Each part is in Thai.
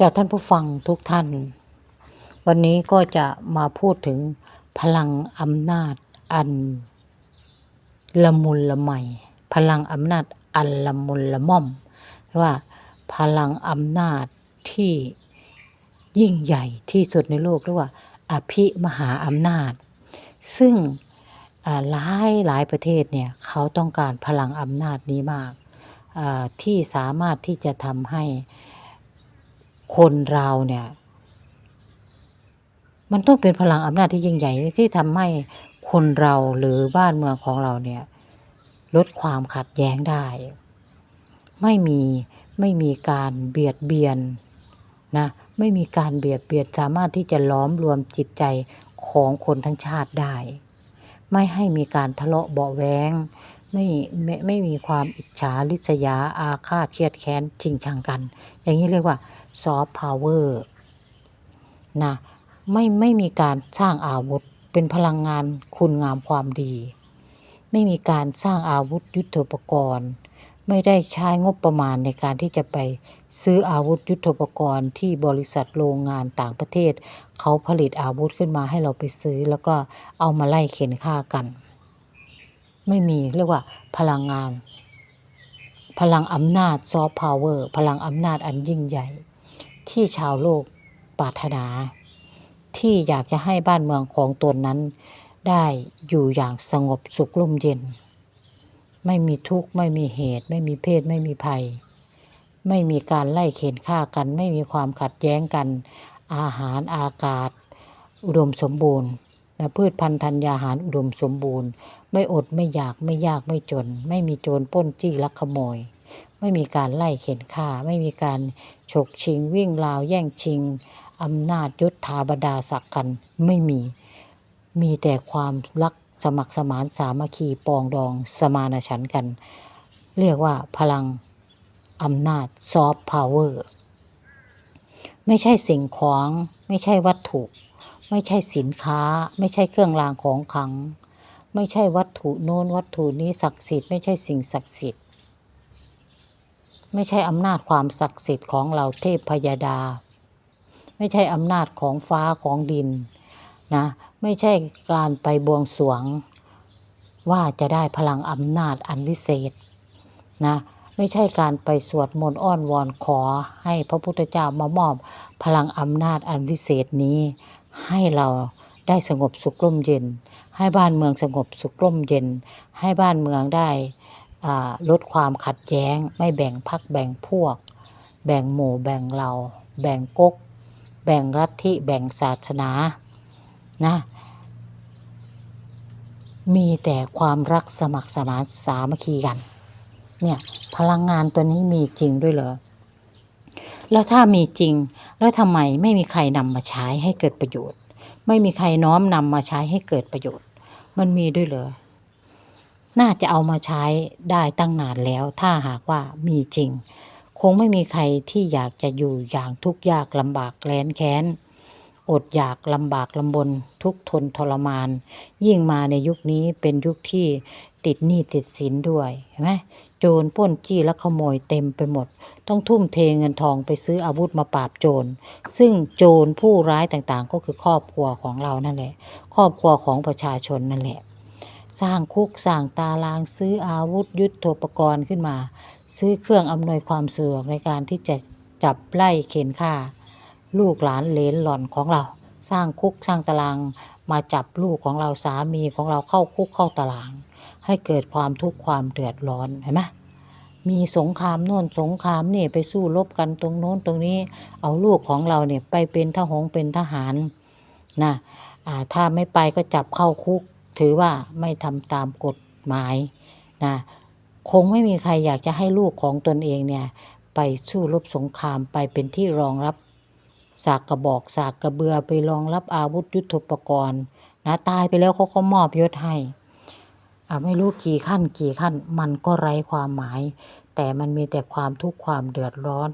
จากท่านผู้ฟังทุกท่าน วันนี้ก็จะมาพูดถึงพลังอำนาจอันละมุนละไมพลังอำนาจอันละมุนละม่อม ว่าพลังอำนาจที่ยิ่งใหญ่ที่สุดในโลกเรียกว่า อภิมหาอำนาจ ซึ่งหลายหลายประเทศเนี่ยเขาต้องการพลังอำนาจนี้มากที่สามารถที่จะทำให้ คนเราเนี่ย มันต้องเป็นพลังอำนาจที่ยิ่งใหญ่ที่ทำให้คนเราหรือบ้านเมืองของเราเนี่ย ลดความขัดแย้งได้ ไม่มีไม่มีการเบียดเบียนนะไม่มีการเบียดเบียนสามารถที่จะล้อมรวมจิตใจของคนทั้งชาติได้ ไม่ให้มีการทะเลาะเบาแวง ไม่ไม่ไม่มีความอิจฉาริษยาอาฆาตเครียดแค้นชิงชังกัน อย่างนี้เรียกว่าซอฟต์พาวเวอร์นะไม่ไม่มีการสร้างอาวุธเป็นพลังงานคุณงามความดี ไม่มีการสร้างอาวุธยุทโธปกรณ์ ไม่ได้ใช้งบประมาณในการที่จะไปซื้ออาวุธยุทโธปกรณ์ที่บริษัทโรงงานต่างประเทศ เขาผลิตอาวุธขึ้นมาให้เราไปซื้อ แล้วก็เอามาไล่เข็นฆ่ากัน ไม่มีเรียกว่าพลังงาน พลังอำนาจซอฟต์พาวเวอร์พลังอำนาจอันยิ่งใหญ่ ที่ชาวโลกปรารถนา ที่อยากจะให้บ้านเมืองของตนนั้น ได้อยู่อย่างสงบสุขร่มเย็น ไม่มีทุกข์ไม่มีเหตุ ไม่มีเพศไม่มีภัย ไม่มีการไล่เข็นฆ่ากัน ไม่มีความขัดแย้งกัน อาหารอากาศ อุดมสมบูรณ์และพืชพันธุ์ธัญญาหารอุดมสมบูรณ์ ไม่อดไม่อยากไม่ยากไม่จน ไม่มีโจรป้นจี้ลักขโมย ไม่มีการไล่เข็นฆ่า ไม่มีการฉกชิงวิ่งราวแย่งชิงอำนาจยศถาบรรดาศักดิ์กันไม่มี มีแต่ความรักสมัครสมานสามัคคีปองดองสมานฉันกัน เรียกว่าพลังอำนาจซอฟต์พาวเวอร์ไม่ใช่สิ่งของ ไม่ใช่วัตถุ ไม่ใช่สินค้า ไม่ใช่เครื่องรางของขลัง ไม่ใช่วัตถุโน้นวัตถุนี้ศักดิ์สิทธิ์ไม่ใช่สิ่งศักดิ์สิทธิ์ ไม่ใช่อำนาจความศักดิ์สิทธิ์ของเราเทพพยาดา ไม่ใช่อำนาจของฟ้าของดินนะไม่ใช่การไปบวงสรวง ว่าจะได้พลังอำนาจอันวิเศษนะไม่ใช่การไปสวดมนต์อ้อนวอนขอให้พระพุทธเจ้ามามอบพลังอำนาจอันวิเศษนี้ให้เรา ได้สงบสุขร่มเย็น ให้บ้านเมืองสงบสุขร่มเย็น ให้บ้านเมืองได้ลดความขัดแย้ง ไม่แบ่งพักแบ่งพวก แบ่งหมู่แบ่งเราแบ่งก๊ก แบ่งลัทธิแบ่งศาสนานะมีแต่ความรักสมัครสมานสามัคคีกัน เนี่ยพลังงานตัวนี้มีจริงด้วยเหรอ แล้วถ้ามีจริง แล้วทำไมไม่มีใครนำมาใช้ให้เกิดประโยชน์ ไม่มีใครน้อมนำมาใช้ให้เกิดประโยชน์ มันมีด้วยเหรอน่าจะเอามาใช้ได้ตั้งนานแล้ว ถ้าหากว่ามีจริง คงไม่มีใครที่อยากจะอยู่อย่างทุกข์ยากลำบากแค้นแค้น อดอยากลำบากลำบน ทุกทนทรมาน ยิ่งมาในยุคนี้เป็นยุคที่ติดหนี้ติดสินด้วยเห็นไหมโจรป้นจี้และขโมยเต็มไปหมด ต้องทุ่มเทเงินทองไปซื้ออาวุธมาปราบโจร ซึ่งโจรผู้ร้ายต่างๆ ก็คือครอบครัวของเรานั่นแหละ ครอบครัวของประชาชนนั่นแหละ สร้างคุกสร้างตารางซื้ออาวุธยุทโธปกรณ์ขึ้นมา ซื้อเครื่องอำนวยความสะดวกในการที่จะจับไล่เข็นฆ่า ลูกหลานเลนหล่อนของเรา สร้างคุกสร้างตารางมาจับลูกของเราสามีของเราเข้าคุกเข้าตาราง ให้เกิดความทุกข์ความเดือดร้อนเห็นไหมมีสงครามโน่นสงครามนี่ไปสู้รบกันตรงโน้นตรงนี้ เอาลูกของเราเนี่ยไปเป็นทหงเป็นทหารนะถ้าไม่ไปก็จับเข้าคุก ถือว่าไม่ทำตามกฎหมายนะคงไม่มีใครอยากจะให้ลูกของตนเองเนี่ยไปสู้รบสงครามไปเป็นที่รองรับสากกระบอกสากกระเบือไปรองรับอาวุธยุทโธปกรณ์นะตายไปแล้วเขาก็มอบยศให้ ไม่รู้กี่ขั้นกี่ขั้น มันก็ไร้ความหมาย แต่มันมีแต่ความทุกข์ความเดือดร้อน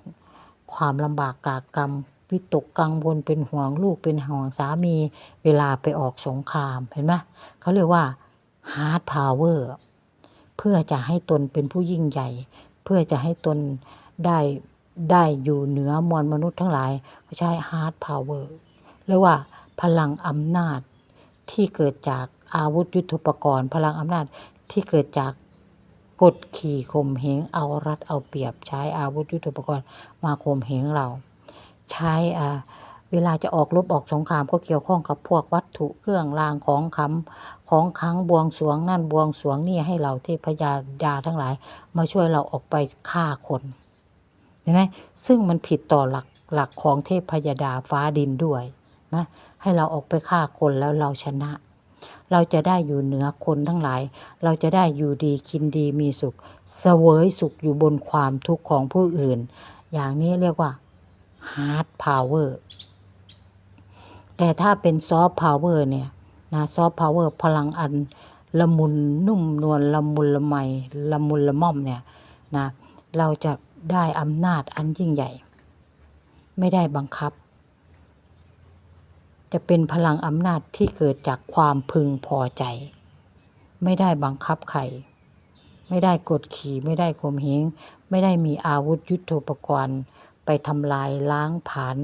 ความลำบากกากกรรมวิตกกังวลเป็นห่วงลูกเป็นห่วงสามีเวลาไปออกสงครามเห็นไหมเขาเรียกว่า hard power เพื่อจะให้ตนเป็นผู้ยิ่งใหญ่ เพื่อจะให้ตนได้ได้อยู่เหนือมวลมนุษย์ทั้งหลายเขาใช้ hard power หรือว่าพลังอำนาจ ที่เกิดจากอาวุธยุทโธปกรณ์ พลังอำนาจที่เกิดจากกดขี่ข่มเหงเอารัดเอาเปรียบใช้อาวุธยุทโธปกรณ์มาข่มเหงเรา ใช้อ่าเวลาจะออกรบออกสงครามก็เกี่ยวข้องกับพวกวัตถุเครื่องรางของคำของคังบวงสรวงนั่นบวงสรวงนี่ให้เราเทพยาดาทั้งหลาย มาช่วยเราออกไปฆ่าคนเห็นไหมซึ่งมันผิดต่อหลักหลักของเทพยดาฟ้าดินด้วย นะให้เราออกไปฆ่าคนแล้วเราชนะ เราจะได้อยู่เหนือคนทั้งหลาย เราจะได้อยู่ดีกินดีมีสุขเสวยสุขอยู่บนความทุกข์ของผู้อื่น อย่างนี้เรียกว่า hard power แต่ถ้าเป็นซอฟต์พาวเวอร์เนี่ยนะซอฟต์พาวเวอร์พลังอันละมุนนุ่มนวลละมุนละไมละมุนละม่อมเนี่ยนะเราจะได้อำนาจอันยิ่งใหญ่ ไม่ได้บังคับ จะเป็นพลังอำนาจที่เกิดจากความพึงพอใจ ไม่ได้บังคับใคร ไม่ได้กดขี่ไม่ได้ข่มเหงไม่ได้มีอาวุธยุทโธปกรณ์ ไปทำลายล้างผาญ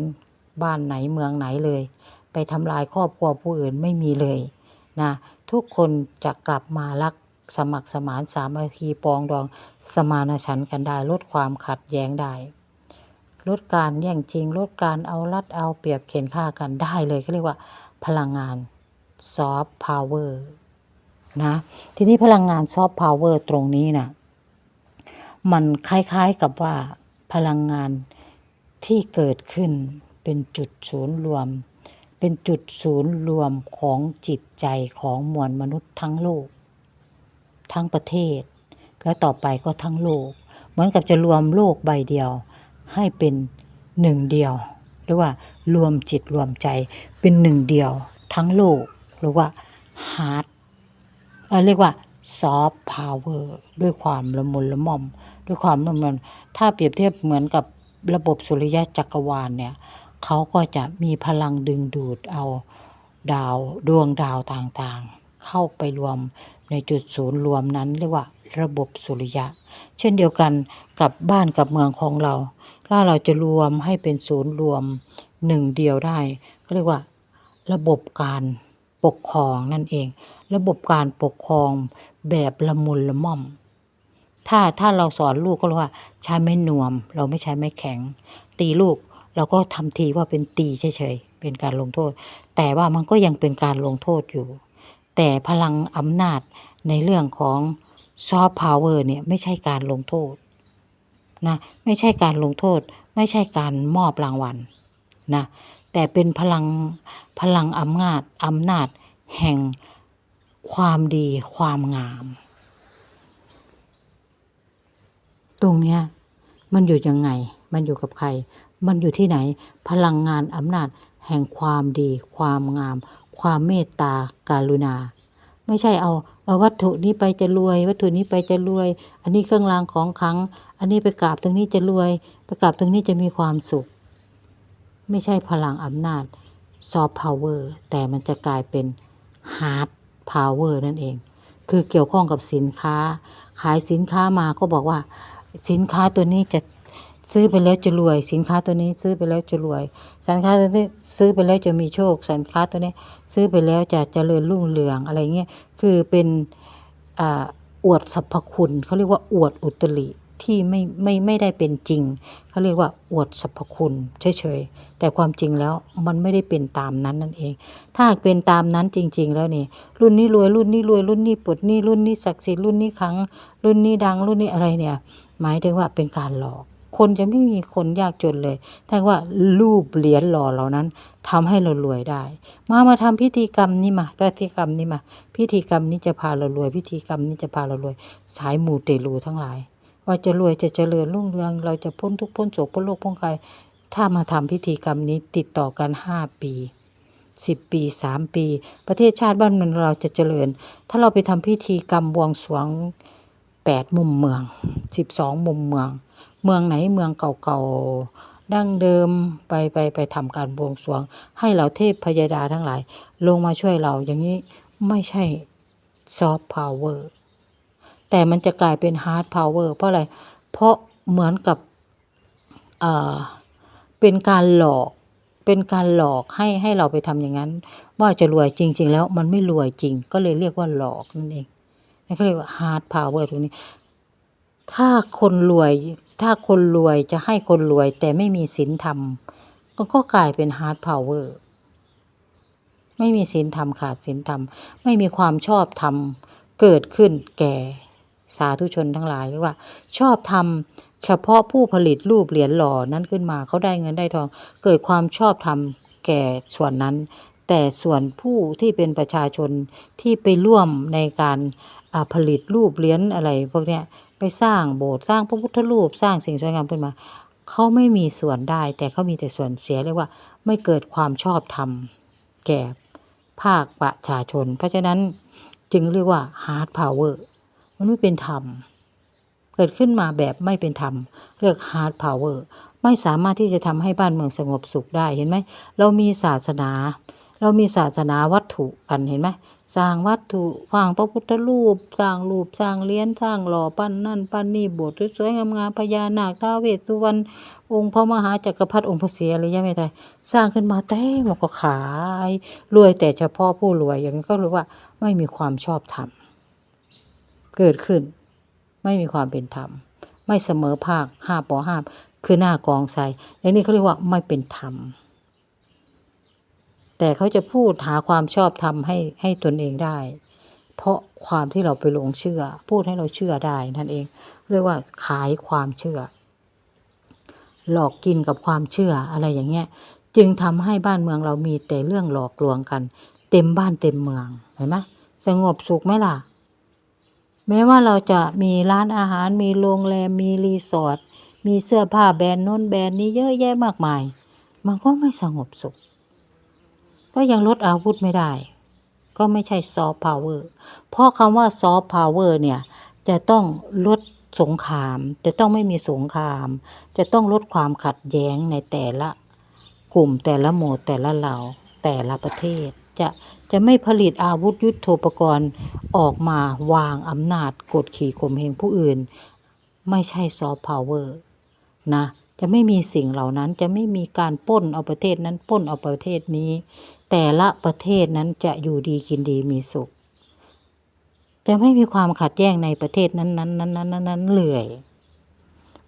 บ้านไหนเมืองไหนเลย ไปทำลายครอบครัวผู้อื่นไม่มีเลยนะทุกคนจะกลับมารักสมัครสมานสามัคคีปองดองสมานฉันท์กันได้ลดความขัดแย้งได้ ลดการแย่งชิงลดการเอารัดเอาเปรียบเข็นฆ่ากันได้เลยเขาเรียกว่าพลังงานซอฟต์พาวเวอร์นะทีนี้พลังงานซอฟต์พาวเวอร์ตรงนี้นะมันคล้ายๆกับว่าพลังงานที่เกิดขึ้นเป็นจุดศูนย์รวม เป็นจุดศูนย์รวมของจิตใจของมวลมนุษย์ทั้งโลก ทั้งประเทศ และต่อไปก็ทั้งโลก เหมือนกับจะรวมโลกใบเดียว ให้เป็นหนึ่งเดียว หรือว่ารวมจิตรวมใจเป็นหนึ่งเดียวทั้งโลก หรือว่าฮาร์ดเรียกว่าซอฟต์พาวเวอร์ด้วยความละมุนละม่อม ด้วยความนุ่มนวลถ้าเปรียบเทียบเหมือนกับระบบสุริยะจักรวาลเนี่ยเขาก็จะมีพลังดึงดูดเอาดาวดวงดาวต่างๆ เข้าไปรวมในจุดศูนย์รวมนั้นเรียกว่าระบบสุริยะ เช่นเดียวกันกับบ้านกับเมืองของเรา ถ้าเราจะรวมให้เป็นศูนย์รวมหนึ่งเดียวได้ก็เรียกว่า ระบบการปกครองนั่นเอง ระบบการปกครองแบบละมุนละม่อม ถ้าถ้าเราสอนลูกก็เรียกว่าใช้ไม้นวม เราไม่ใช้ไม้แข็ง ตีลูกเราก็ทำทีว่าเป็นตีเฉยๆเป็นการลงโทษ แต่ว่ามันก็ยังเป็นการลงโทษอยู่ แต่พลังอำนาจในเรื่องของซอฟต์พาวเวอร์เนี่ยไม่ใช่การลงโทษ นะไม่ใช่การลงโทษ ไม่ใช่การมอบรางวัลนะแต่เป็นพลังพลังอำนาจอำนาจแห่งความดีความงาม ตรงเนี้ยมันอยู่ยังไง มันอยู่กับใคร มันอยู่ที่ไหน พลังงานอำนาจแห่งความดี ความงาม ความเมตตาการุณา ไม่ใช่เอาเอาวัตถุนี้ไปจะรวย วัตถุนี้ไปจะรวย อันนี้เครื่องรางของขลัง อันนี้ไปกราบตรงนี้จะรวย ไปกราบตรงนี้จะมีความสุข ไม่ใช่พลังอำนาจซอฟต์พาวเวอร์แต่มันจะกลายเป็นฮาร์ดพาวเวอร์นั่นเอง คือเกี่ยวข้องกับสินค้า ขายสินค้ามาก็บอกว่า สินค้าตัวนี้จะซื้อไปแล้วจะรวย สินค้าตัวนี้ซื้อไปแล้วจะรวย สินค้าตัวนี้ซื้อไปแล้วจะมีโชค สินค้าตัวนี้ซื้อไปแล้วจะเจริญรุ่งเรืองอะไรเงี้ย คือเป็นออวดสรรพคุณเขาเรียกว่าอวดอุตริ ที่ไม่ไม่ไม่ได้เป็นจริงเขาเรียกว่าอวดสรรพคุณเฉยๆแต่ความจริงแล้วมันไม่ได้เป็นตามนั้นนั่นเอง ถ้าหากเป็นตามนั้นจริง ๆ แล้วนี่รุ่นนี้รวยรุ่นนี้รวยรุ่นนี้ปลดนี้รุ่นนี้ศักดิ์สิทธิ์รุ่นนี้ขัง รุ่นนี้ดังรุ่นนี้อะไรเนี่ย หมายถึงว่าเป็นการหลอก คนจะไม่มีคนยากจนเลยถ้าว่ารูปเหรียญหล่อเหล่านั้นทำให้เรารวยได้ มามาทำพิธีกรรมนี้มาพิธีกรรมนี้มา พิธีกรรมนี้จะพาเรารวย พิธีกรรมนี้จะพาเรารวย สายมูเตลูทั้งหลาย ว่าจะรวยจะเจริญรุ่งเรือง เราจะพ้นทุกพ้นโศกพ้นโรคพ้นภัยถ้ามาทำพิธีกรรมนี้ติดต่อกันห้าปีสิบปีสามปี ประเทศชาติบ้านเมืองเราจะเจริญ ถ้าเราไปทำพิธีกรรมบวงสรวงแปดมุมเมืองสิบสองมุมเมือง เมืองไหนเมืองเก่าๆดั้งเดิมไปไปไปทำการบวงสรวง ให้เราเทพพยดาทั้งหลาย ลงมาช่วยเราอย่างนี้ไม่ใช่ซอฟต์พาวเวอร์ แต่มันจะกลายเป็นฮาร์ดพาวเวอร์เพราะอะไร เพราะเหมือนกับเอ่อเป็นการหลอกเป็นการหลอกให้ให้เราไปทำอย่างนั้น ว่าจะรวยจริง ๆ แล้วมันไม่รวยจริง ก็เลยเรียกว่าหลอกนั่นเองนั่นเขาเรียกว่า hard power ตรงนี้ ถ้าคนรวย ถ้าคนรวยจะให้คนรวย แต่ไม่มีศีลธรรมก็ก็กลายเป็น hard power ไม่มีศีลธรรมขาดศีลธรรม ไม่มีความชอบธรรมเกิดขึ้นแก่ สาธุชนทั้งหลายหรือว่า ชอบธรรมเฉพาะผู้ผลิตรูปเหรียญหล่อนั้นขึ้นมาเขาได้เงินได้ทอง เกิดความชอบธรรมแก่ส่วนนั้น แต่ส่วนผู้ที่เป็นประชาชนที่ไปร่วมในการผลิตรูปเหรียญอะไร พวกเนี้ยไปสร้างโบสถ์สร้างพระพุทธรูปสร้างสิ่งสวยงามขึ้นมาเขาไม่มีส่วนได้ แต่เขามีแต่ส่วนเสียเรียกว่า ไม่เกิดความชอบธรรมแก่ภาคประชาชน เพราะฉะนั้นจึงเรียกว่า hard power มันไม่เป็นธรรม เกิดขึ้นมาแบบไม่เป็นธรรม เรียก hard power ไม่สามารถที่จะทำให้บ้านเมืองสงบสุขได้เห็นไหม เรามีศาสนา เรามีศาสนาวัตถุกันเห็นไหมสร้างวัตถุสร้างพระพุทธรูปสร้างรูปสร้างเหรียญสร้างหล่อปั้นนั่นปั้นนี่โบสถ์สวยๆงามๆพญานาคท้าวเวสสุวรรณองค์พระมหาจักรพรรดิองค์พระศรีอริยเมตไตรสร้างขึ้นมาเต็มแล้วก็ขาย รวยแต่เฉพาะผู้รวยอย่างนี้ก็รียกว่าไม่มีความชอบธรรม เกิดขึ้น ไม่มีความเป็นธรรม ไม่เสมอภาคห้าปอห้าคือหน้ากองทรายอย่างนี้เขาเรียกว่าไม่เป็นธรรม แต่เขาจะพูดหาความชอบธรรมให้ให้ตนเองได้ เพราะความที่เราไปหลงเชื่อ พูดให้เราเชื่อได้นั่นเอง เรียกว่าขายความเชื่อ หลอกกินกับความเชื่ออะไรอย่างเงี้ย จึงทำให้บ้านเมืองเรามีแต่เรื่องหลอกลวงกัน เต็มบ้านเต็มเมืองเห็นไหมสงบสุขไหมล่ะ แม้ว่าเราจะมีร้านอาหารมีโรงแรมมีรีสอร์ทมีเสื้อผ้าแบรนด์น้นแบรนด์นี้เยอะแยะมากมาย มันก็ไม่สงบสุข ก็ยังลดอาวุธไม่ได้ ก็ไม่ใช่ซอฟต์พาวเวอร์เพราะคำว่าซอฟต์พาวเวอร์เนี่ยจะต้องลดสงคราม จะต้องไม่มีสงคราม จะต้องลดความขัดแย้งในแต่ละกลุ่มแต่ละหมู่แต่ละเหล่าแต่ละประเทศจะ จะไม่ผลิตอาวุธยุทโธปกรณ์ออกมาวางอำนาจกดขี่ข่มเหงผู้อื่น ไม่ใช่ซอฟต์พาวเวอร์นะจะไม่มีสิ่งเหล่านั้นจะไม่มีการป้นเอาประเทศนั้นป้นเอาประเทศนี้ แต่ละประเทศนั้นจะอยู่ดีกินดีมีสุข จะไม่มีความขัดแย้งในประเทศนั้นๆนั้นนั้นนั้นนั้นเลย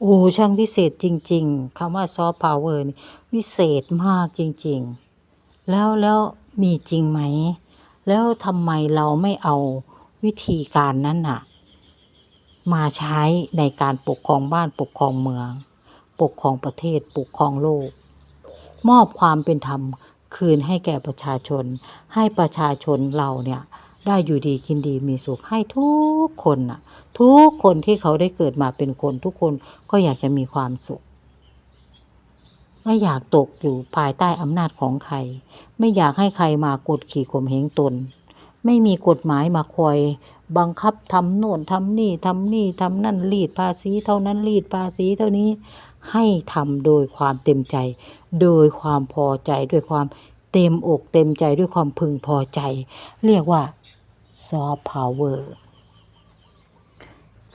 โอ้ช่างวิเศษจริง ๆคำว่าซอฟต์พาวเวอร์นี่วิเศษมากจริง ๆ แล้วแล้ว มีจริงไหม แล้วทำไมเราไม่เอาวิธีการนั้นน่ะ มาใช้ในการปกครองบ้านปกครองเมือง ปกครองประเทศปกครองโลก มอบความเป็นธรรมคืนให้แก่ประชาชน ให้ประชาชนเราเนี่ยได้อยู่ดีกินดีมีสุขให้ทุกคนน่ะ ทุกคนที่เขาได้เกิดมาเป็นคนทุกคนก็อยากจะมีความสุข ไม่อยากตกอยู่ภายใต้อำนาจของใคร ไม่อยากให้ใครมากดขี่ข่มเหงตน ไม่มีกฎหมายมาคอย บังคับทำโน่นทำนี่ทำนี่ทำนั่นรีดภาษีเท่านั้นรีดภาษีเท่านี้ให้ทำโดยความเต็มใจ โดยความพอใจด้วยความเต็มอกเต็มใจด้วยความพึงพอใจ เรียกว่าซอฟต์พาวเวอร์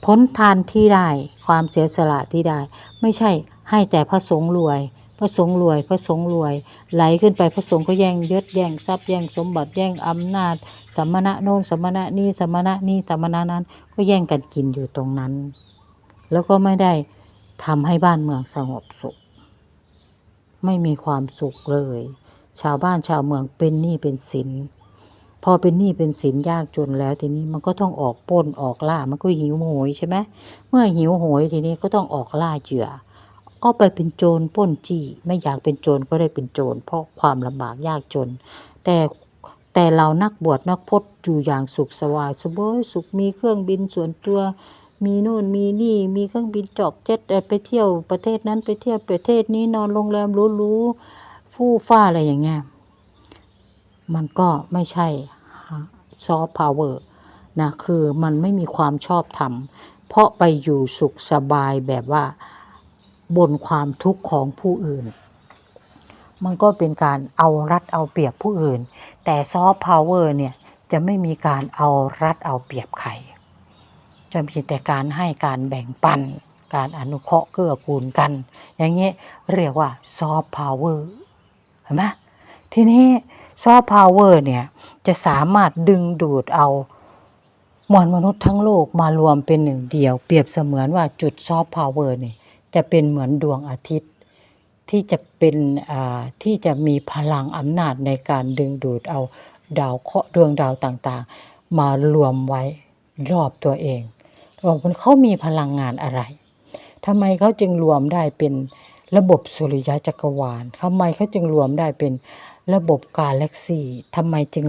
ผลทานที่ได้ความเสียสละที่ได้ ไม่ใช่ให้แต่พระสงฆ์รวย พระสงฆ์รวย พระสงฆ์รวย ไหลขึ้นไปพระสงฆ์ก็แย่งยศแย่งทรัพย์แย่งสมบัติแย่งอำนาจสมณะโน้นสมณะนี้สมณะนี้สมณะนั้น ก็แย่งกันกินอยู่ตรงนั้น แล้วก็ไม่ได้ทำให้บ้านเมืองสงบสุข ไม่มีความสุขเลย ชาวบ้านชาวเมืองเป็นหนี้เป็นสินพอเป็นหนี้เป็นสินยากจนแล้วทีนี้มันก็ต้องออกป้นออกล่ามันก็หิวโหยใช่ไหมเมื่อหิวโหยทีนี้ก็ต้องออกล่าเหยื่อ ก็ไปเป็นโจรป้นจี้ไม่อยากเป็นโจรก็ได้เป็นโจรเพราะความลำบากยากจน แต่แต่เรานักบวชนักพจน์อยู่อย่างสุขสบายสบายสุขมีเครื่องบินส่วนตัว มีโน่นมีนี่ มีเครื่องบินจอกเจ็ตไปเที่ยวประเทศนั้นไปเที่ยวประเทศนี้นอนโรงแรมรู้ๆฟู่ฟ้าอะไรอย่างเงี้ยมันก็ไม่ใช่ซอฟต์พาวเวอร์นะคือมันไม่มีความชอบธรรมเพราะไปอยู่สุขสบายแบบว่า บนความทุกข์ของผู้อื่น มันก็เป็นการเอารัดเอาเปรียบผู้อื่น แต่ซอฟต์พาวเวอร์เนี่ยจะไม่มีการเอารัดเอาเปรียบใคร จะมีแต่การให้การแบ่งปัน การอนุเคราะห์เกื้อกูลกัน อย่างนี้เรียกว่าซอฟต์พาวเวอร์เห็นไหมทีนี้ซอฟต์พาวเวอร์เนี่ยจะสามารถดึงดูดเอามวลมนุษย์ทั้งโลกมารวมเป็นหนึ่งเดียว เปรียบเสมือนว่าจุดซอฟต์พาวเวอร์เนี่ย จะเป็นเหมือนดวงอาทิตย์ ที่จะเป็นอ่าที่จะมีพลังอำนาจในการดึงดูดเอาดาวเคราะห์ดวงดาวต่างๆ มารวมไว้รอบตัวเองว่ามันเขามีพลังงานอะไรทำไมเขาจึงรวมได้เป็นระบบสุริยะจักรวาลทำไมเขาจึงรวมได้เป็น ระบบกาแล็กซีทำไมจึง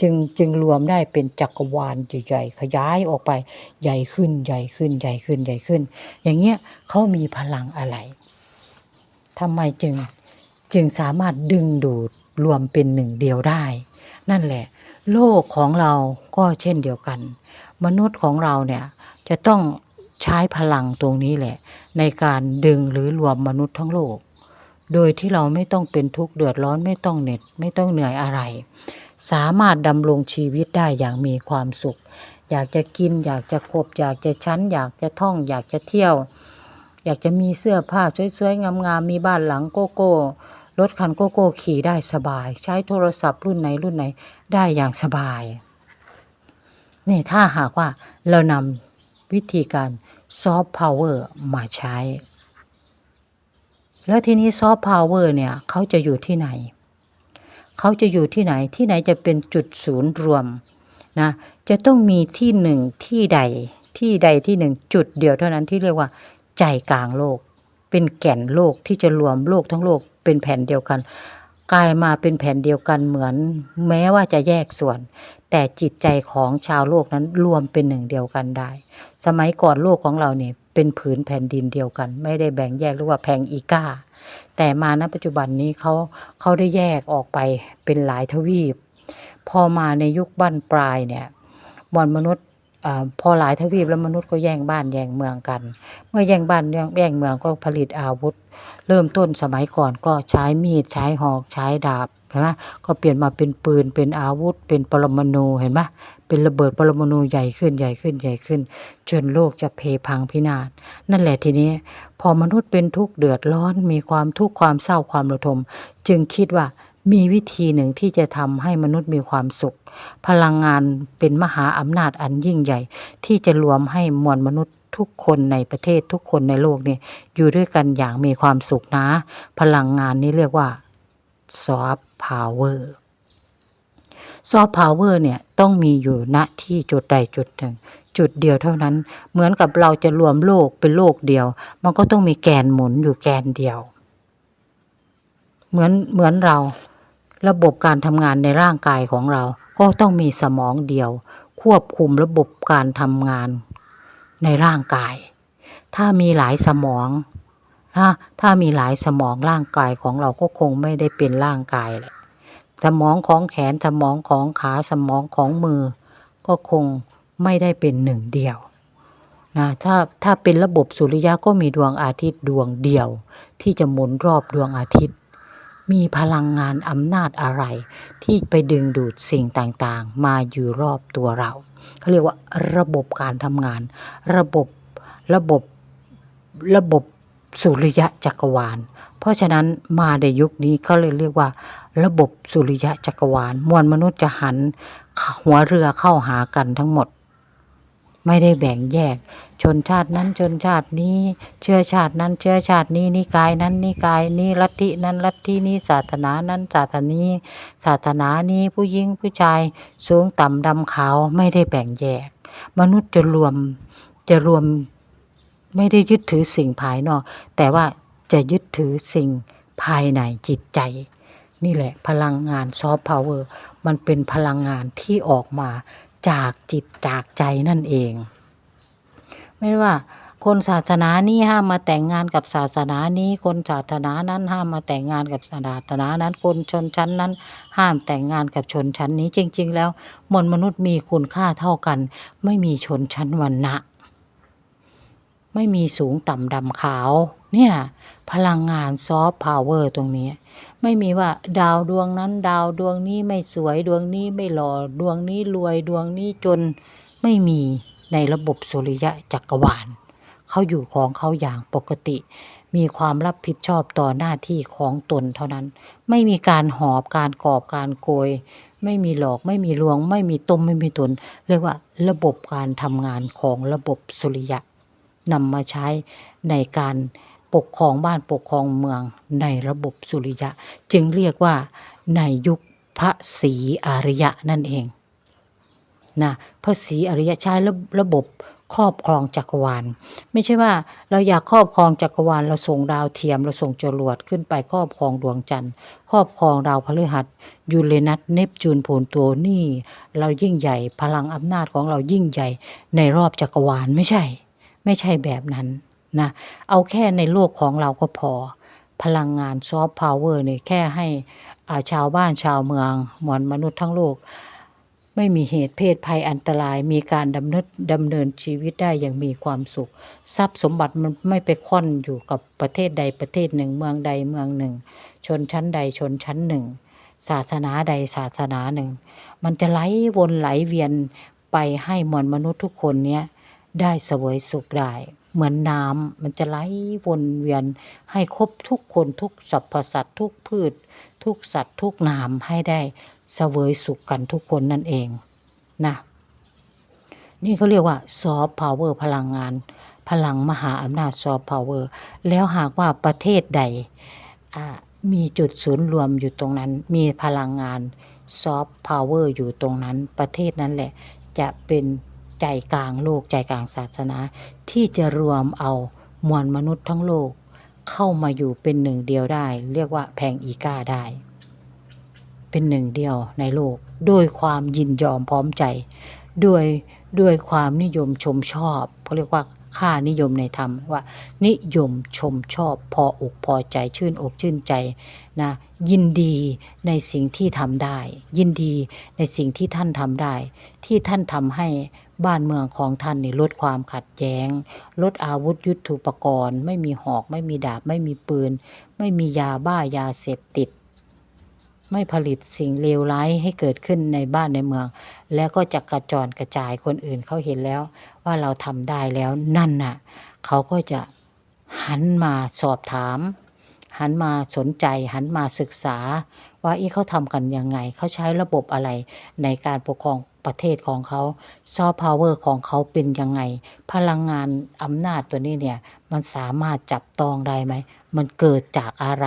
จึงจึงรวมได้เป็นจักรวาลใหญ่ๆขยายออกไปใหญ่ขึ้นใหญ่ขึ้นใหญ่ขึ้นใหญ่ขึ้น อย่างเงี้ยเขามีพลังอะไรทำไมจึงจึงสามารถดึงดูดรวมเป็นหนึ่งเดียวได้ นั่นแหละ โลกของเราก็เช่นเดียวกัน มนุษย์ของเราเนี่ยจะต้องใช้พลังตรงนี้แหละ ในการดึงหรือรวมมนุษย์ทั้งโลก โดยที่เราไม่ต้องเป็นทุกข์เดือดร้อนไม่ต้องเหน็ดไม่ต้องเหนื่อยอะไร สามารถดำรงชีวิตได้อย่างมีความสุข อยากจะกิน อยากจะกบอยากจะชั้น อยากจะท่อง อยากจะเที่ยว อยากจะมีเสื้อผ้าสวยๆงามๆมีบ้านหลังโกโก้รถคันโกโก้ขี่ได้สบาย ใช้โทรศัพท์รุ่นไหนรุ่นไหนได้อย่างสบายนี่ถ้าหากว่าเรานำวิธีการซอฟต์พาวเวอร์มาใช้ แล้วทีนี้ซอฟต์พาวเวอร์เนี่ยเขาจะอยู่ที่ไหน เขาจะอยู่ที่ไหนที่ไหนจะเป็นจุดศูนย์รวมนะจะต้องมีที่หนึ่งที่ใดที่ใดที่หนึ่งจุดเดียวเท่านั้นที่เรียกว่า ใจกลางโลก เป็นแก่นโลกที่จะรวมโลกทั้งโลกเป็นแผ่นเดียวกันกลายมาเป็นแผ่นเดียวกันเหมือน แม้ว่าจะแยกส่วน แต่จิตใจของชาวโลกนั้นรวมเป็นหนึ่งเดียวกันได้ สมัยก่อนโลกของเราเนี่ย เป็นผืนแผ่นดินเดียวกัน ไม่ได้แบ่งแยกหรือว่าแพงอีกาแต่มาณปัจจุบันนี้เขาเขาได้แยกออกไปเป็นหลายทวีป พอมาในยุคบั้นปลายเนี่ยมวลมนุษย์พอหลายทวีปแล้วมนุษย์ก็แย่งบ้านแย่งเมืองกัน เมื่อแย่งบ้านแย่งเมืองก็ผลิตอาวุธ เริ่มต้นสมัยก่อนก็ใช้มีดใช้หอกใช้ดาบเห็นไหมก็เปลี่ยนมาเป็นปืนเป็นอาวุธ เป็นปรมาณูเห็นไหม เป็นระเบิดปรมาณูใหญ่ขึ้นใหญ่ขึ้นใหญ่ขึ้น จนโลกจะเพพังพินาศนั่นแหละทีนี้ พอมนุษย์เป็นทุกข์เดือดร้อน มีความทุกข์ความเศร้าความระทม จึงคิดว่ามีวิธีหนึ่งที่จะทำให้มนุษย์มีความสุข พลังงานเป็นมหาอำนาจอันยิ่งใหญ่ ที่จะรวมให้มวลมนุษย์ทุกคนในประเทศทุกคนในโลกเนี่ยอยู่ด้วยกันอย่างมีความสุขนะ พลังงานนี้เรียกว่าซอฟต์พาวเวอร์ ซอฟต์พาวเวอร์เนี่ยต้องมีอยู่ณที่จุดใดจุดหนึ่ง จุดเดียวเท่านั้น เหมือนกับเราจะรวมโลกเป็นโลกเดียว มันก็ต้องมีแกนหมุนอยู่แกนเดียว เหมือนเหมือนเราระบบการทำงานในร่างกายของเรา ก็ต้องมีสมองเดียว ควบคุมระบบการทำงานในร่างกาย ถ้ามีหลายสมองถ้าถ้ามีหลายสมองร่างกายของเราก็คงไม่ได้เป็นร่างกายแหละ สมองของแขนสมองของขาสมองของมือ ก็คงไม่ได้เป็นหนึ่งเดียวนะถ้าถ้าเป็นระบบสุริยะก็มีดวงอาทิตย์ดวงเดียว ที่จะหมุนรอบดวงอาทิตย์ มีพลังงานอำนาจอะไร ที่ไปดึงดูดสิ่งต่างๆ มาอยู่รอบตัวเราเขาเรียกว่าระบบการทำงาน ระบบระบบระบบ สุริยะจักรวาล เพราะฉะนั้นมาในยุคนี้เขาเลยเรียกว่า ระบบสุริยะจักรวาล มวลมนุษย์จะหันหัวเรือเข้าหากันทั้งหมด ไม่ได้แบ่งแยก ชนชาตินั้นชนชาตินี้ เชื้อชาตินั้น เชื้อชาตินี้นิกายนั้นนิกายนี้ลัทธินั้นลัทธินี้ศาสนานั้นศาสนานี้ศาสนานี้ผู้หญิงผู้ชายสูงต่ำดำขาวไม่ได้แบ่งแยก มนุษย์จะรวมจะรวม ไม่ได้ยึดถือสิ่งภายนอก แต่ว่าจะยึดถือสิ่งภายในจิตใจ นี่แหละพลังงานซอฟต์พาวเวอร์มันเป็นพลังงานที่ออกมาจากจิตจากใจนั่นเอง ไม่ว่าคนศาสนานี้ห้ามมาแต่งงานกับศาสนานี้ คนศาสนานั้นห้ามมาแต่งงานกับศาสนานั้น คนชนชั้นนั้น ห้ามแต่งงานกับชนชั้นนี้จริง ๆ แล้วมวลมนุษย์มีคุณค่าเท่ากัน ไม่มีชนชั้นวรรณะ ไม่มีสูงต่ำดำขาว เนี่ย พลังงานซอฟต์พาวเวอร์ตรงนี้ ไม่มีว่าดาวดวงนั้น ดาวดวงนี้ไม่สวยดวงนี้ไม่หล่อดวงนี้รวยดวงนี้จนไม่มีในระบบสุริยะจักรวาลเขาอยู่ของเขาอย่างปกติ มีความรับผิดชอบต่อหน้าที่ของตนเท่านั้น ไม่มีการหอบการกอบการโกย ไม่มีหลอกไม่มีลวง ไม่มีต้มไม่มีตุน เรียกว่าระบบการทำงานของระบบสุริยะ นำมาใช้ในการปกครองบ้านปกครองเมืองในระบบสุริยะ จึงเรียกว่าในยุคพระศรีอริยะนั่นเองนะพระศรีอริยะใช้ระระบบครอบครองจักรวาล ไม่ใช่ว่าเราอยากครอบครองจักรวาลเราส่งดาวเทียมเราส่งจรวดขึ้นไปครอบครองดวงจันทร์ ครอบครองดาวพฤหัสยูเรนัสเนปจูนโผลตัวนี่ เรายิ่งใหญ่พลังอำนาจของเรายิ่งใหญ่ในรอบจักรวาลไม่ใช่ ไม่ใช่แบบนั้นนะเอาแค่ในโลกของเราก็พอ พลังงานซอฟต์พาวเวอร์เนี่ยแค่ให้อาชาวบ้านชาวเมืองมวลมนุษย์ทั้งโลก ไม่มีเหตุเพศภัยอันตราย มีการดำเนินดำเนินชีวิตได้อย่างมีความสุข ทรัพย์สมบัติมันไม่ไปค่อนอยู่กับประเทศใดประเทศหนึ่ง เมืองใดเมืองหนึ่ง ชนชั้นใดชนชั้นหนึ่ง ศาสนาใดศาสนาหนึ่ง มันจะไหลวนไหลเวียนไปให้มวลมนุษย์ทุกคนเนี้ย ได้เสวยสุขได้ เหมือนน้ำมันจะไหลวนเวียน ให้ครบทุกคนทุกสรรพสัตว์ทุกพืช ทุกสัตว์ทุกนามให้ได้เสวยสุขกันทุกคนนั่นเองนะนี่เขาเรียกว่าซอฟต์พาวเวอร์พลังงาน พลังมหาอำนาจซอฟต์พาวเวอร์แล้วหากว่าประเทศใดมีจุดศูนย์รวมอยู่ตรงนั้น มีพลังงานซอฟต์พาวเวอร์อยู่ตรงนั้น ประเทศนั้นแหละจะเป็น ใจกลางโลกใจกลางศาสนา ที่จะรวมเอามวลมนุษย์ทั้งโลก เข้ามาอยู่เป็นหนึ่งเดียวได้ เรียกว่าแพงอีกาได้ เป็นหนึ่งเดียวในโลกโดยความยินยอมพร้อมใจด้วยด้วยความนิยมชมชอบเขาเรียกว่าค่านิยมในธรรมว่า นิยมชมชอบพออกพอใจชื่นอกชื่นใจนะยินดีในสิ่งที่ทำได้ ยินดีในสิ่งที่ท่านทำได้ ที่ท่านทำให้ บ้านเมืองของท่านนี่ลดความขัดแย้ง ลดอาวุธยุทโธปกรณ์ ไม่มีหอก ไม่มีดาบ ไม่มีปืน ไม่มียาบ้ายาเสพติด ไม่ผลิตสิ่งเลวร้ายให้เกิดขึ้นในบ้านในเมือง แล้วก็จะกระจรกระจายคนอื่นเขาเห็นแล้ว ว่าเราทำได้แล้วนั่นน่ะ เขาก็จะหันมาสอบถาม หันมาสนใจ หันมาศึกษา ว่าอีเขาทำกันยังไง เขาใช้ระบบอะไรในการปกครอง ประเทศของเขาซอฟต์พาวเวอร์ของเขาเป็นยังไง พลังงานอำนาจตัวนี้เนี่ย มันสามารถจับต้องได้ไหม มันเกิดจากอะไร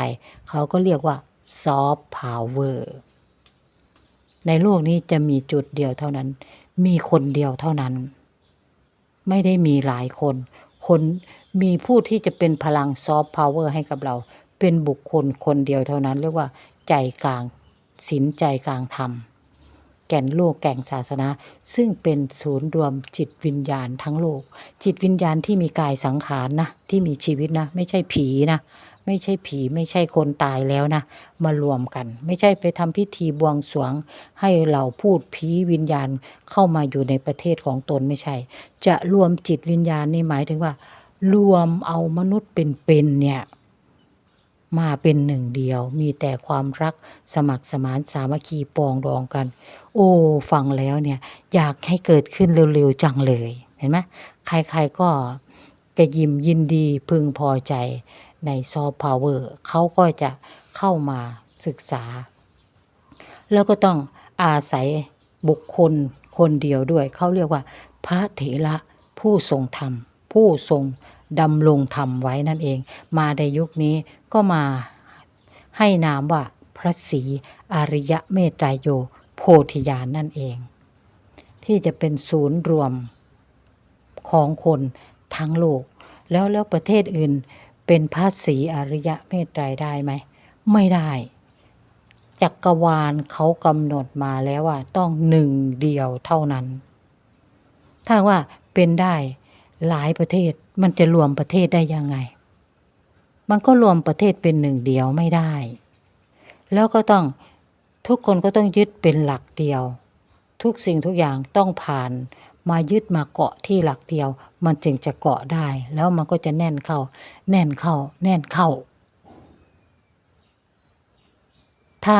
เขาก็เรียกว่าซอฟต์พาวเวอร์ในโลกนี้จะมีจุดเดียวเท่านั้น มีคนเดียวเท่านั้น ไม่ได้มีหลายคน คนมีผู้ที่จะเป็นพลังซอฟต์พาวเวอร์ให้กับเรา เป็นบุคคลคนเดียวเท่านั้น เรียกว่าใจกลางศีลใจกลางธรรม แก่นโลกแก่งศาสนา ซึ่งเป็นศูนย์รวมจิตวิญญาณทั้งโลก จิตวิญญาณที่มีกายสังขารนะ ที่มีชีวิตนะ ไม่ใช่ผีนะไม่ใช่ผีไม่ใช่คนตายแล้วนะ มารวมกัน ไม่ใช่ไปทำพิธีบวงสรวง ให้เราพูดผีวิญญาณเข้ามาอยู่ในประเทศของตนไม่ใช่ จะรวมจิตวิญญาณนี่หมายถึงว่า รวมเอามนุษย์เป็นๆเนี่ย มาเป็นหนึ่งเดียว มีแต่ความรักสมัครสมานสามัคคีปองดองกัน โอ้ฟังแล้วเนี่ยอยากให้เกิดขึ้นเร็วๆจังเลยเห็นไหมใครๆก็กระยิมยินดีพึงพอใจในซอฟต์พาวเวอร์เขาก็จะเข้ามาศึกษา แล้วก็ต้องอาศัยบุคคลคนเดียวด้วย เขาเรียกว่า พระเถระผู้ทรงธรรม ผู้ทรง ดำรงธรรมไว้นั่นเอง มาในยุคนี้ก็มาให้นามว่าพระศรีอริยเมตไตรโยโพธิญาณนั่นเอง ที่จะเป็นศูนย์รวมของคนทั้งโลก แล้วแล้วประเทศอื่นเป็นพระศรีอริยเมตไตรได้ไหม ไม่ได้จักรวาลเขากำหนดมาแล้วว่าต้องหนึ่งเดียวเท่านั้น ถ้าว่าเป็นได้ หลายประเทศมันจะรวมประเทศได้ยังไง มันก็รวมประเทศเป็นหนึ่งเดียวไม่ได้ แล้วก็ต้องทุกคนก็ต้องยึดเป็นหลักเดียว ทุกสิ่งทุกอย่างต้องผ่านมายึดมาเกาะที่หลักเดียว มันจึงจะเกาะได้ แล้วมันก็จะแน่นเข้า แน่นเข้า แน่นเข้า ถ้า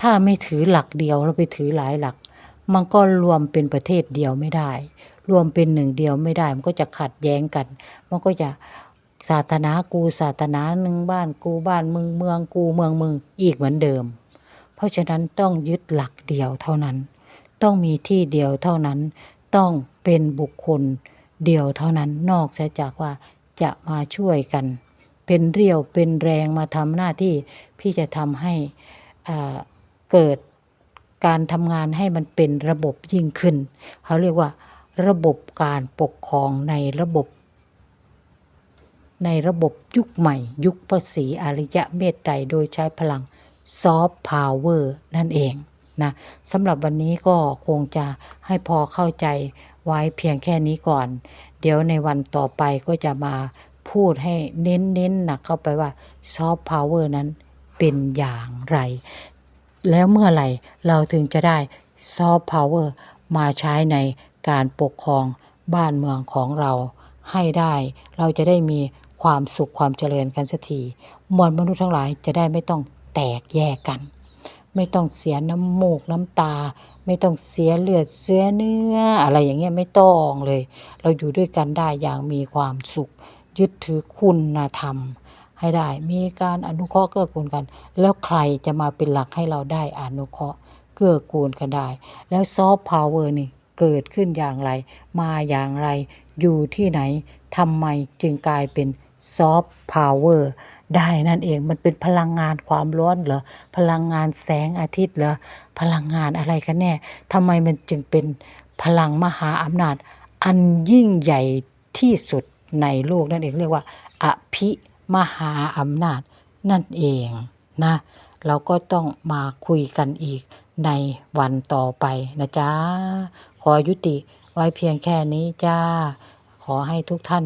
ถ้าไม่ถือหลักเดียวเราไปถือหลายหลัก มันก็รวมเป็นประเทศเดียวไม่ได้ รวมเป็นหนึ่งเดียวไม่ได้ มันก็จะขัดแย้งกัน มันก็จะศาสนากูศาสนาหนึ่งบ้านกูบ้านมึงเมืองกูเมืองมึงอีกเหมือนเดิม เพราะฉะนั้นต้องยึดหลักเดียวเท่านั้น ต้องมีที่เดียวเท่านั้น ต้องเป็นบุคคลเดียวเท่านั้นนอกเสียจากว่าจะมาช่วยกัน เป็นเรี่ยวเป็นแรงมาทำหน้าที่พี่จะทำให้อ่าเกิดการทำงานให้มันเป็นระบบยิ่งขึ้น เขาเรียกว่า ระบบการปกครองในระบบ ในระบบยุคใหม่ ยุคภาษีอริยะเมตไตรโดยใช้พลังซอฟต์พาวเวอร์นั่นเองนะสำหรับวันนี้ก็คงจะให้พอเข้าใจไว้เพียงแค่นี้ก่อน เดี๋ยวในวันต่อไปก็จะมาพูดให้เน้นเน้นหนักเข้าไปว่าซอฟต์พาวเวอร์นั้นเป็นอย่างไร แล้วเมื่อไหร่เราถึงจะได้ซอฟต์พาวเวอร์มาใช้ใน การปกครองบ้านเมืองของเราให้ได้ เราจะได้มีความสุขความเจริญกันสักทีมวลมนุษย์ทั้งหลายจะได้ไม่ต้องแตกแยกกัน ไม่ต้องเสียน้ำมูกน้ำตา ไม่ต้องเสียเลือดเสียเนื้อ อะไรอย่างเงี้ยไม่ต้องเลย เราอยู่ด้วยกันได้อย่างมีความสุข ยึดถือคุณธรรม ให้ได้ มีการอนุเคราะห์เกื้อกูลกัน แล้วใครจะมาเป็นหลักให้เราได้อนุเคราะห์เกื้อกูลกันได้ แล้วซอฟต์พาวเวอร์นี่ เกิดขึ้นอย่างไร มาอย่างไร อยู่ที่ไหนทำไมจึงกลายเป็นซอฟต์พาวเวอร์ได้นั่นเองมันเป็นพลังงานความร้อนเหรอ พลังงานแสงอาทิตย์เหรอ พลังงานอะไรกันแน่ทำไมมันจึงเป็นพลังมหาอำนาจ อันยิ่งใหญ่ที่สุดในโลกนั่นเองเรียกว่า อภิมหาอำนาจนั่นเองนะเราก็ต้องมาคุยกันอีกในวันต่อไปนะจ๊ะ ขอยุติไว้เพียงแค่นี้จ้า ขอให้ทุกท่าน